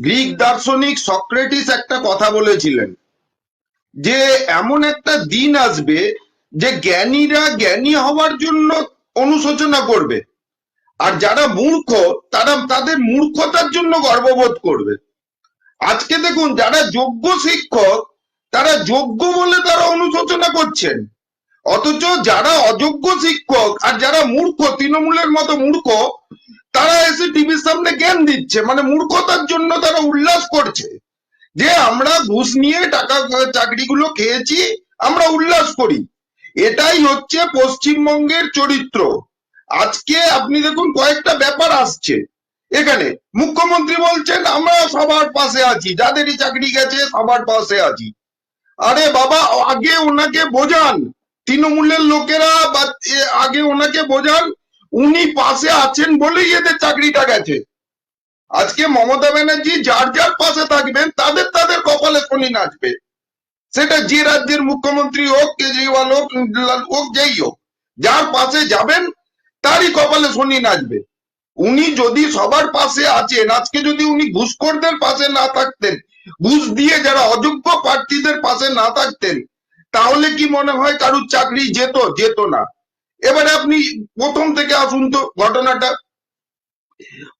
Greek দার্শনিক Socrates একটা কথা বলেছিলেন যে, এমন একটা দিন আসবে যে জ্ঞানীরা জ্ঞানী হওয়ার জন্য অনুশোচনা করবে। আর যারা মূর্খ, তারা তাদের মূর্খতার জন্য গর্ববোধ করবে। আজকে দেখুন, যারা যোগ্য শিক্ষক, তারা যোগ্য বলে তারা অনুশোচনা করছেন। অথচ যারা অযোগ্য শিক্ষক আর যারা মূর্খ, তৃণমূলের মতো মূর্খ তারা এসে টিভির সামনে জ্ঞান দিচ্ছে মানে মূর্খতার জন্য তারা উল্লাস করছে। যে আমরা ঘুষ নিয়ে টাকা, চাকরিগুলো খেয়েছি, আমরা উল্লাস করি। এটাই হচ্ছে পশ্চিমবঙ্গের চরিত্র। আজকে আপনি দেখুন কয়েকটা ব্যাপার আসছে। এখানে মুখ্যমন্ত্রী বলছেন, আমরা সবার পাশে আছি। যাদেরই চাকরি গেছে, সবার পাশে আছি। আরে বাবা, আগে ওনাকে বোঝান। তৃণমূলের লোকেরা বা আগে ওনাকে বোঝান উনি পাশে আছেন বলেই এদের চাকরিটা গেছে। আজকে মমতা ব্যানার্জি যার যার পাশে থাকবেন, তাদের তাদের কপালে শনি নাচবে। সেটা যে রাজ্যের মুখ্যমন্ত্রী হোক, কেজরিওয়াল হোক হোক, যেই হোক, যার পাশে যাবেন, তারই কপালে শনি নাচবে। উনি যদি সবার পাশে আছেন, আজকে যদি উনি ঘুষখোরদের পাশে না থাকতেন, ঘুষ দিয়ে যারা অযোগ্য প্রার্থীদের পাশে না থাকতেন, তাহলে কি মনে হয় কারুর চাকরি যেত? যেত না। এবারে আপনি প্রথম থেকে আসুন তো ঘটনাটা।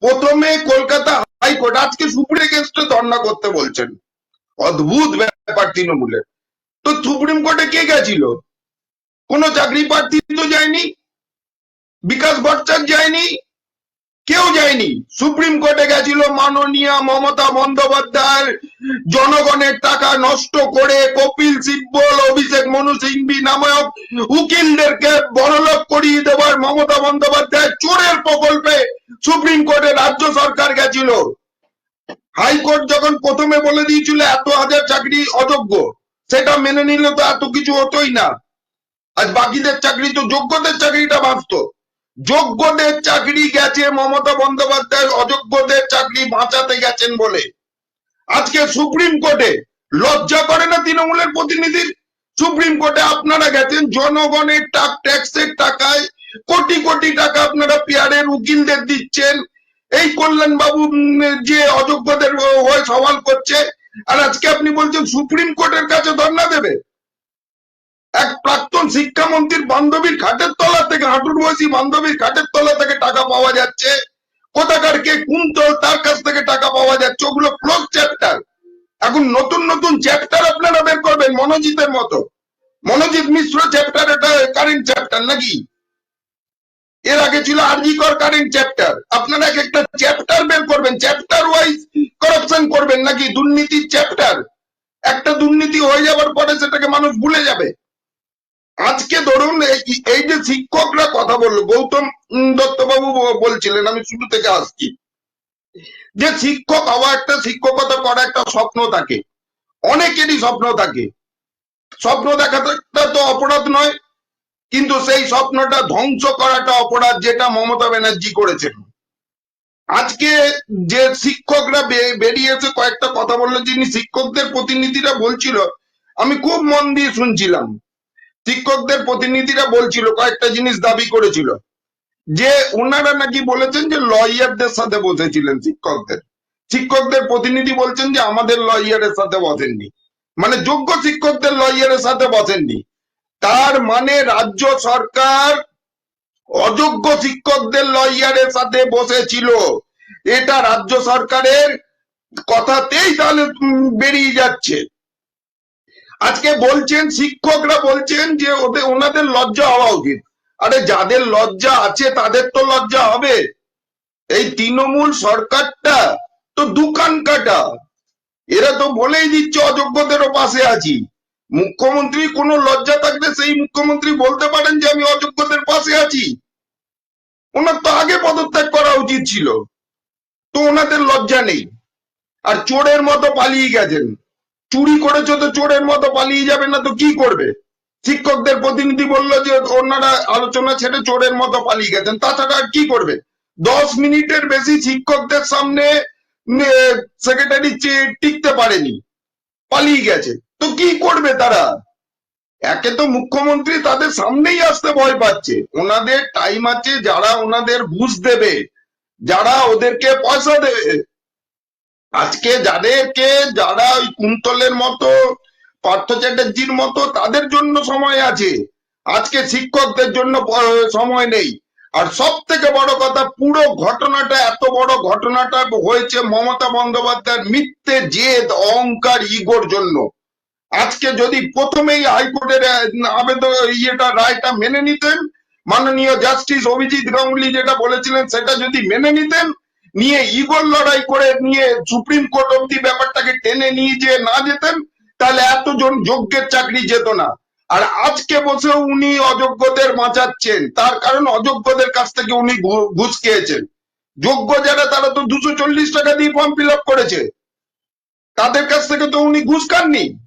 প্রথমে কলকাতা হাইকোর্ট, আজকে সুপ্রিম কেসটা ধর্ণা করতে বলছেন। অদ্ভুত ব্যাপার তৃণমূলের। তো সুপ্রিম কোর্টে কে গেছিল? কোন চাকরি প্রার্থী তো যায়নি, বিকাশ ভট্টাচার্য যায়নি কেউ যায়নি। সুপ্রিম কোর্টে গেছিল মাননীয় মমতা বন্দ্যোপাধ্যায়। জনগণের টাকা নষ্ট করে কপিল সিব্বল, অভিষেক মনু সিংভি নামক উকিলদেরকে বড়লোক করিয়ে দেওয়ার মমতা বন্দ্যোপাধ্যায় চোরের প্রকল্পে সুপ্রিম কোর্টে রাজ্য সরকার গেছিল। হাইকোর্ট যখন প্রথমে বলে দিয়েছিল, এত হাজার চাকরি অযোগ্য। সেটা মেনে নিলে তো এত কিছু হতোই না। আজ বাকিদের চাকরি তো যোগ্যদের চাকরিটা বাঁচত। যোগ্যদের চাকরি গেছে মমতা বন্দ্যোপাধ্যায়, অযোগ্যদের চাকরি বাঁচাতে গেছেন বলে। আজকে সুপ্রিম কোর্টে লজ্জা করে না তৃণমূলের প্রতিনিধির সুপ্রিম কোর্টে আপনারা গেছেন, জনগণের ট্যাক্সের টাকায় কোটি কোটি টাকা আপনারা পেয়ারের উকিলদের দিচ্ছেন। এই কল্যাণ বাবু যে অযোগ্যদের হয়ে সওয়াল করছে, আর আজকে আপনি বলছেন সুপ্রিম কোর্টের কাছে ধর্ণা দেবে? এক প্রাক্তন শিক্ষামন্ত্রীর বান্ধবীর খাটের তলা থেকে, হাঁটুর বয়সী বান্ধবীর খাটের তলা থেকে টাকা পাওয়া যাচ্ছে। কোথাকার কে কুন্তল তার কাছ থেকে টাকা পাওয়া যাচ্ছে, ওগুলো ক্লোজ চ্যাপ্টার এখন নতুন নতুন চ্যাপ্টার আপনারা বের করবেন, মনোজিতের মতো। মনোজিৎ মিশ্র চ্যাপ্টার এটা কারেন্ট চ্যাপ্টার নাকি? এর আগে ছিল আরজিকর কারেন্ট চ্যাপ্টার আপনারা এক একটা চ্যাপ্টার বের করবেন চ্যাপ্টার ওয়াইজ করাপশন করবেন নাকি? দুর্নীতির চ্যাপ্টার একটা দুর্নীতি হয়ে যাওয়ার পরে সেটাকে মানুষ ভুলে যাবে। আজকে ধরুন এই- যে শিক্ষকরা কথা বলল, গৌতম দত্তবাবু বলছিলেন, আমি শুরু থেকে আসছি। যে শিক্ষক হওয়া একটা শিক্ষকতা করা একটা স্বপ্ন থাকে। অনেকেরই স্বপ্ন থাকে। স্বপ্ন দেখাটা তো অপরাধ নয়, কিন্তু সেই স্বপ্নটা ধ্বংস করাটা অপরাধ যেটা মমতা ব্যানার্জি করেছেন। আজকে যে শিক্ষকরা বেরিয়েছে, কয়েকটা কথা বলল, যিনি শিক্ষকদের প্রতিনিধিরা বলছিল, আমি খুব মন দিয়ে শুনছিলাম। শিক্ষকদের প্রতিনিধিরা বলছিল, কয়েকটা জিনিস দাবি করেছিল। যে ওনারা নাকি বলেছেন যে লয়ারদের সাথে বসেছিলেন শিক্ষকদের। শিক্ষকদের প্রতিনিধি বলছেন যে আমাদের লয়ারের সাথে বসেননি। মানে যোগ্য শিক্ষকদের লয়ারের সাথে বসেননি। তার মানে রাজ্য সরকার অযোগ্য শিক্ষকদের লয়ারের সাথে বসেছিল। এটা রাজ্য সরকারের কথাতেই তাহলে বেরিয়ে যাচ্ছে। আজকে বলছেন, শিক্ষকরা বলছেন যে ওদের ওনাদের লজ্জা হওয়া উচিত। আরে যাদের লজ্জা আছে, তাদের তো লজ্জা হবে। এই তৃণমূল সরকারটা তো দোকান কাটা। এরা তো বলেই দিচ্ছে, অযোগ্যদেরও পাশে আছি। মুখ্যমন্ত্রী কোনো লজ্জা থাকলে সেই মুখ্যমন্ত্রী বলতে পারেন যে, আমি অযোগ্যদের পাশে আছি। ওনার তো আগে পদত্যাগ করা উচিত ছিল। তো ওনাদের লজ্জা নেই। আর চোরের মতো পালিয়ে গেছেন। চুরি করেছ তো চোরের মতো পালিয়ে যাবে না তো কি করবে? শিক্ষকদের প্রতিনিধি বলল যে ওনারা আলোচনা ছেড়ে চোরের মতো পালিয়ে গেছেন, তাছাড়া আর কি করবে? দশ মিনিটের বেশি শিক্ষকদের সামনে সেক্রেটারি টিকতে পারেনি, পালিয়ে গেছে। তো কি করবে তারা? একে তো মুখ্যমন্ত্রী তাদের সামনেই আসতে ভয় পাচ্ছে। ওনাদের টাইম আছে, যারা ওনাদের ঘুষ দেবে, যারা ওদেরকে পয়সা দেবে। আজকে যাদেরকে, যারা ওই কুন্তলের মতো, পার্থ চ্যাটার্জির মতো, তাদের জন্য সময় আছে। আজকে শিক্ষকদের জন্য সময় নেই। আর সব থেকে বড় কথা, পুরো ঘটনাটা, এত বড় ঘটনাটা হয়েছে মমতা বন্দ্যোপাধ্যায়ের মিথ্যে জেদ, অহংকার, ইগোর জন্য। আজকে যদি প্রথমেই হাইকোর্টের আবেদন, ইয়েটা, রায়টা মেনে নিতেন, মাননীয় জাস্টিস অভিজিৎ গাঙ্গুলি যেটা বলেছিলেন, সেটা যদি মেনে নিতেন নিয়ে ইগোর লড়াই করে নিয়ে সুপ্রিম কোর্ট অব্দি ব্যাপারটাকে টেনে নিয়ে যে না যেতেন, তাহলে এতজন যোগ্যের চাকরি যেত না। আর আজকে বসে উনি অযোগ্যদের বাঁচাচ্ছেন, তার কারণ অযোগ্যদের কাছ থেকে উনি ঘুষ খেয়েছেন। যোগ্য যারা, তারা তো দুশো চল্লিশ টাকা দিয়ে ফর্ম ফিল আপ করেছে। তাদের কাছ থেকে তো উনি ঘুষ খাননি।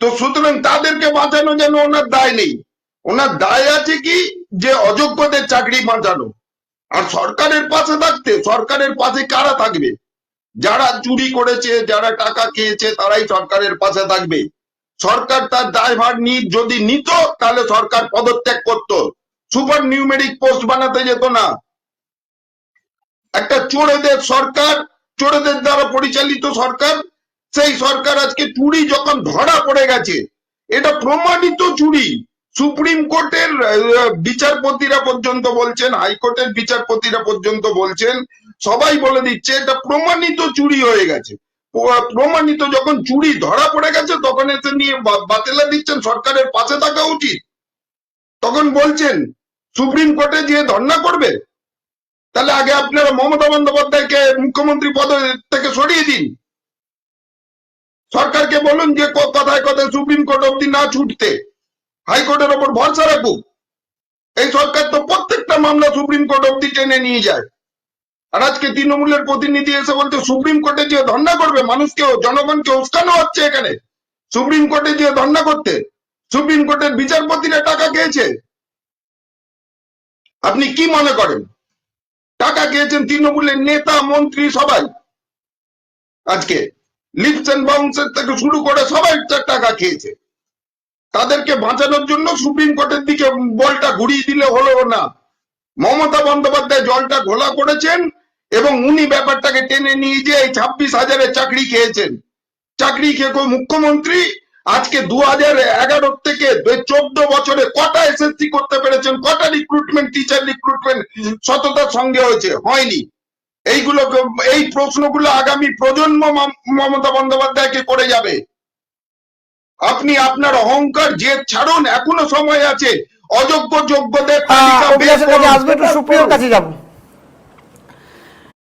তো সুতরাং তাদেরকে বাঁচানো যেন ওনার দায় নেই। ওনার দায় আছে কি? যে অযোগ্যদের চাকরি বাঁচানো। আর সরকারের পাশে থাকতে, সরকারের পাশে কারা থাকবে? যারা চুরি করেছে, যারা টাকা খেয়েছে, তারাই সরকারের পাশে থাকবে। সরকার তার দায়ভার নি, যদি নিত, তাহলে সরকার পদত্যাগ করত। সুপার নিউমেরিক পোস্ট বানাতে যেত না। একটা চোরেদের সরকার, চোরেদের দ্বারা পরিচালিত সরকার, সেই সরকার আজকে চুরি যখন ধরা পড়ে গেছে, এটা প্রমাণিত চুরি। সুপ্রিম কোর্টের বিচারপতিরা পর্যন্ত বলছেন, হাইকোর্টের বিচারপতিরা পর্যন্ত বলছেন, সবাই বলে দিচ্ছে, এটা প্রমাণিত চুরি হয়ে গেছে। প্রমাণিত যখন চুরি ধরা পড়ে গেছে, তখন এতে নিয়ে বাতিলা দিচ্ছেন সরকারের পাশে থাকা উচিত। তখন বলছেন, সুপ্রিম কোর্টে যে ধর্ণা করবে, তাহলে আগে আপনারা মমতা বন্দ্যোপাধ্যায়কে মুখ্যমন্ত্রী পদ থেকে সরিয়ে দিন। সরকারকে বলুন যে কথায় কথায় সুপ্রিম কোর্ট অব্দি না ছুটতে। হাইকোর্টের ওপর ভরসা রাখুক এই সরকার তো প্রত্যেকটা মামলা সুপ্রিম কোর্ট অব্দি টেনে নিয়ে যায়। আর আজকে তৃণমূলের প্রতিনিধি এসে বলতে সুপ্রিম কোর্টে যে ধর্ণা করবে মানুষকে জনগণকে উস্কানো হচ্ছে এখানে। সুপ্রিম কোর্টে যে ধর্ণা করতে, সুপ্রিম কোর্টের বিচারপতিরা টাকা খেয়েছে। আপনি কি মনে করেন? টাকা খেয়েছেন তৃণমূলের নেতা, মন্ত্রী সবাই। আজকে লিপস এন্ড বাউন্সের থেকে শুরু করে সবাই টাকা খেয়েছে। তাদেরকে বাঁচানোর জন্য সুপ্রিম কোর্টের দিকে বলটা ঘুরিয়ে দিলে হলো না। মমতা বন্দ্যোপাধ্যায় জলটা ঘোলা করেছেন এবং উনি ব্যাপারটাকে টেনে নিয়ে যে এই ছাব্বিশ হাজারের চাকরি খেয়েছেন। চাকরি খেয়ে মুখ্যমন্ত্রী আজকে দু হাজার এগারো থেকে চোদ্দ বছরে কটা এসএসসি করতে পেরেছেন, কটা রিক্রুটমেন্ট টিচার রিক্রুটমেন্ট সততার সঙ্গে হয়েছে, হয়নি। এইগুলো, এই প্রশ্নগুলো আগামী প্রজন্ম মম- মমতা বন্দ্যোপাধ্যায়কে করে যাবে। আপনি আপনার অহংকার যে ছাড়ুন এখনও সময় আছে অযোগ্য যোগ্যদের তালিকা বের করুন। আসবে একটু সুপ্রিয়র কাছে যাব